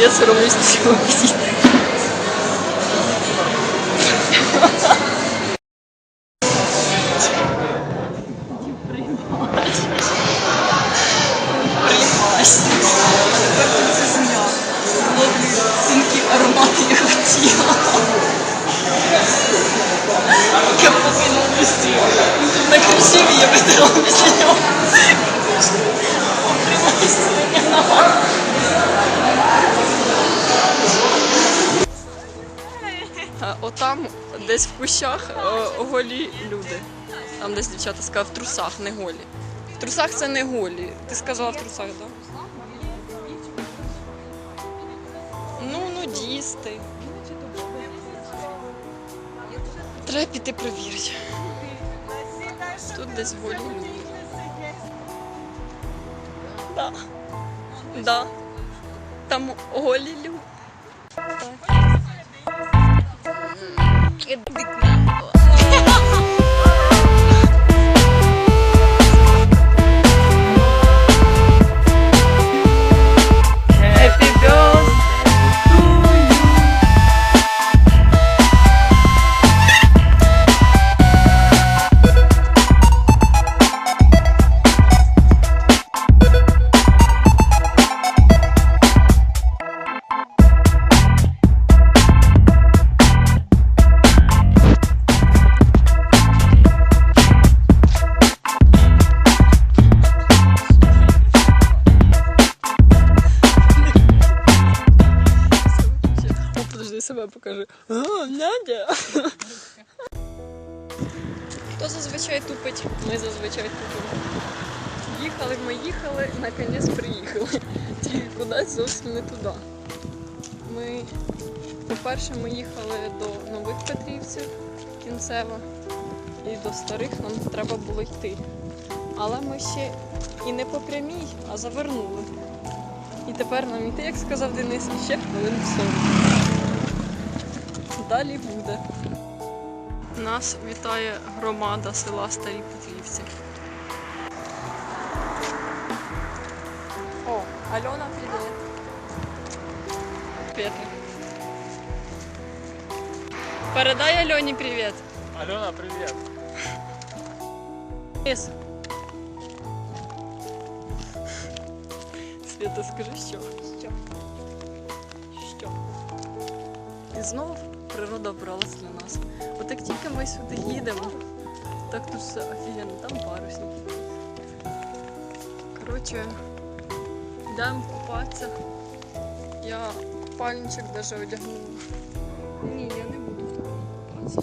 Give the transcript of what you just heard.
я соромлюсь до цього Отам десь в кущах е, голі люди. Там десь дівчата сказали в трусах, не голі. В трусах це не голі. Ти сказала в трусах, так? Да? Ну, нудісти. Треба піти перевірити. Тут десь голі люди. Да. Да. Там голі люди. Happy себе покажи. Надя. Хто зазвичай тупить? Ми зазвичай тупимо. Їхали ми їхали, наконець приїхали. Тільки кудись зовсім не туди. Ми, по-перше, ми їхали до нових Петрівців кінцево, і до старих нам треба було йти. Але ми ще і не по прямій, а завернули. І тепер нам йти, як сказав Денис, ще хвилин 40. Далі буде. Нас вітає громада села Старі Петрівці. О, Альона, привіт. Петя. Передай Альоні привіт. Алена, привет. Денис. Свята, скажи що? Що? Що? І знов Природа обралась для нас. От як тільки ми сюди їдемо, так тут все офігенно, там парусник. Коротше, йдемо купатися. Я пальничок навіть одягнула. Ні, я не буду купатися.